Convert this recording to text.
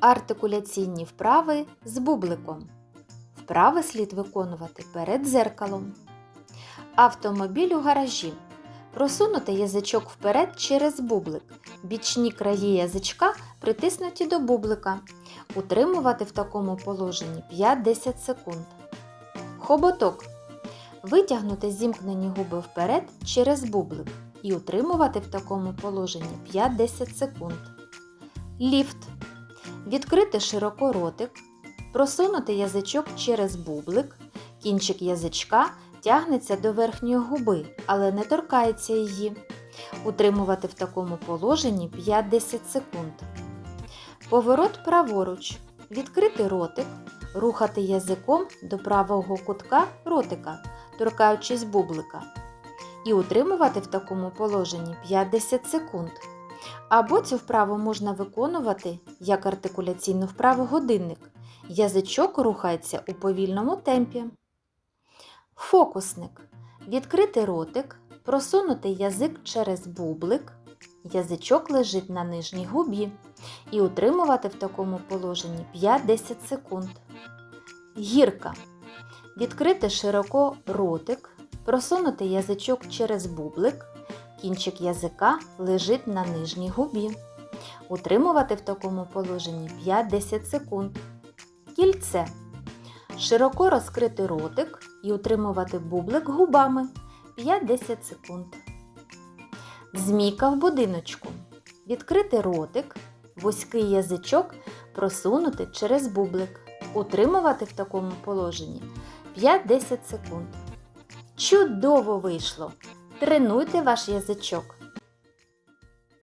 Артикуляційні вправи з бубликом. Вправи слід виконувати перед дзеркалом. Автомобіль у гаражі. Просунути язичок вперед через бублик. Бічні краї язичка притиснуті до бублика. Утримувати в такому положенні 5-10 секунд. Хоботок. Витягнути зімкнені губи вперед через бублик і утримувати в такому положенні 5-10 секунд. Ліфт. Відкрити широко ротик, просунути язичок через бублик, кінчик язичка тягнеться до верхньої губи, але не торкається її. Утримувати в такому положенні 5-10 секунд. Поворот праворуч. Відкрити ротик, рухати язиком до правого кутка ротика, торкаючись бублика. І утримувати в такому положенні 5-10 секунд. Або цю вправу можна виконувати як артикуляційну вправу годинник. Язичок рухається у повільному темпі. Фокусник. Відкрити ротик, просунути язик через бублик. Язичок лежить на нижній губі. І утримувати в такому положенні 5-10 секунд. Гірка. Відкрити широко ротик, просунути язичок через бублик. Кінчик язика лежить на нижній губі. Утримувати в такому положенні 5-10 секунд. Кільце. Широко розкрити ротик і утримувати бублик губами 5-10 секунд. Змійка в будиночку. Відкрити ротик, вузький язичок просунути через бублик. Утримувати в такому положенні 5-10 секунд. Чудово вийшло! Тренуйте ваш язичок.